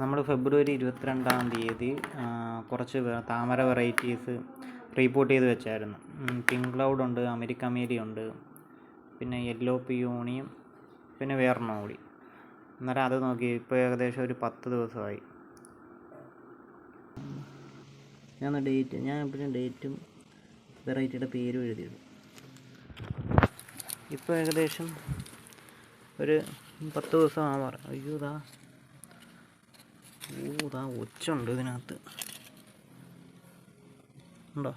നമ്മൾ ഫെബ്രുവരി ഇരുപത്തിരണ്ടാം തീയതി കുറച്ച് താമര വെറൈറ്റീസ് റീപോർട്ട് ചെയ്ത് വെച്ചായിരുന്നു. പിങ്ക് ക്ലൗഡ് ഉണ്ട് അമേരിക്ക മേരി ഉണ്ട് പിന്നെ യെല്ലോ പിയോണിയും പിന്നെ വേറെണ്ണ കൂടി. അന്നേരം അത് നോക്കി ഇപ്പോൾ ഏകദേശം ഒരു പത്ത് ദിവസമായി. ഞാൻ ഡേറ്റ് ഞാൻ എപ്പോഴും ഡേറ്റും വെറൈറ്റിയുടെ പേരും എഴുതിയിടും. ഇപ്പോൾ ഏകദേശം ഒരു പത്ത് ദിവസം ആവാറ് അയ്യോ ഇതാ ഓ ഒച്ച ഒച്ചുണ്ട് ഇതിനകത്ത്. ഉണ്ടോ?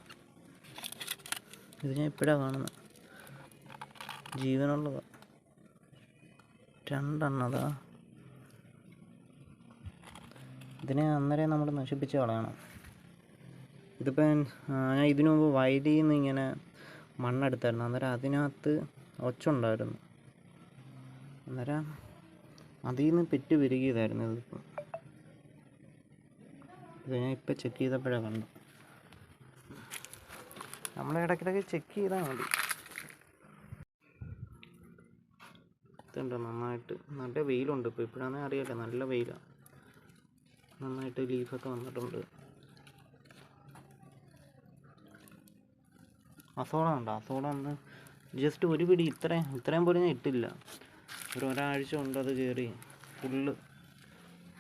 ഇത് ഞാൻ ഇപ്പോഴാണ് കാണുന്നത് ജീവനുള്ളതാ. രണ്ടെണ്ണതാ. ഇതിനെ അന്നേരം നമ്മൾ നശിപ്പിച്ച് കളയണം ഇതിപ്പോൾ ഞാൻ ഇതിനു മുമ്പ് വയലിൽ നിന്ന് ഇങ്ങനെ മണ്ണെടുത്തായിരുന്നു. അന്നേരം അതിനകത്ത് ഒച്ചുണ്ടായിരുന്നു. അന്നേരം അതിൽ നിന്ന് പെറ്റ് പെരുകിയതായിരുന്നു ഇതിപ്പോൾ ഇത് ഞാൻ ഇപ്പം ചെക്ക് ചെയ്തപ്പോഴാണ് കണ്ടു നമ്മൾ ഇടയ്ക്കിടയ്ക്ക് ചെക്ക് ചെയ്താൽ മതി. ഇതുണ്ട് നന്നായിട്ട്. നല്ല വെയിലുണ്ട് ഇപ്പോൾ ഇപ്പോഴാണെങ്കിൽ അറിയില്ല നല്ല വെയിലാണ് നന്നായിട്ട് ലീഫൊക്കെ വന്നിട്ടുണ്ട്. അസോള ഉണ്ട് അസോള ഒന്ന് ജസ്റ്റ് ഒരു പിടി ഇത്രയും ഇത്രയും പോലും ഞാൻ ഇട്ടില്ല. ഒരു ഒരാഴ്ച കൊണ്ട് അത് കയറി ഫുള്ള്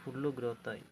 ഫുള്ള് ഗ്രോത്തായി